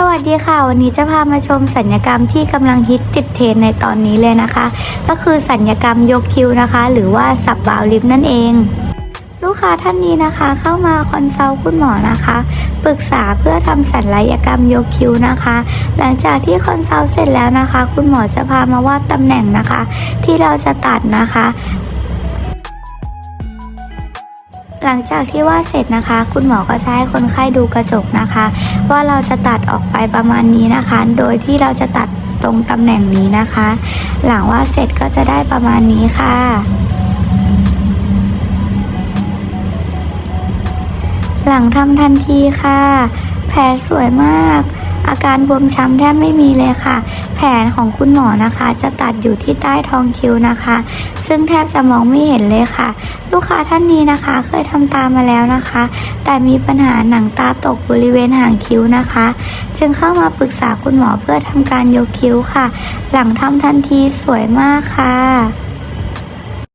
สวัสดีค่ะ วันนี้จะพามาชมสัญญกรรมที่กำลังฮิตติดเทรนในตอนนี้เลยนะคะ ก็คือสัญญกรรมยกคิ้วนะคะ หรือว่าสับบาวลิฟนั่นเอง ลูกค้าท่านนี้นะคะ เข้ามาคอนซัลท์คุณหมอนะคะปรึกษาเพื่อทำศัลยกรรมยกคิ้วนะคะ หลังจากที่คอนซัลท์เสร็จแล้วนะคะ คุณหมอจะพามาวาดตำแหน่งนะคะ ที่เราจะตัดนะคะ หลังจากที่วาดเสร็จนะคะ คุณหมอก็จะให้คนไข้ดูกระจกนะคะ ว่าเราจะตัดออกไปประมาณนี้นะคะ โดยที่เราจะตัดตรงตำแหน่งนี้นะคะ หลังวาดเสร็จก็จะได้ประมาณนี้ค่ะหลังทำทันทีค่ะ แผลสวยมาก อาการบวมช้ำแทบไม่มีเลยค่ะ แผลของคุณหมอนะคะ จะตัดอยู่ที่ใต้ท้องคิ้วนะคะ ซึ่งแทบจะมองไม่เห็นเลยค่ะ ลูกค้าท่านนี้นะคะ เคยทำตามมาแล้วนะคะ แต่มีปัญหาหนังตาตกบริเวณหางคิ้วนะคะ จึงเข้ามาปรึกษาคุณหมอเพื่อทำการยกคิ้วค่ะ หลังทำทันทีสวยมากค่ะ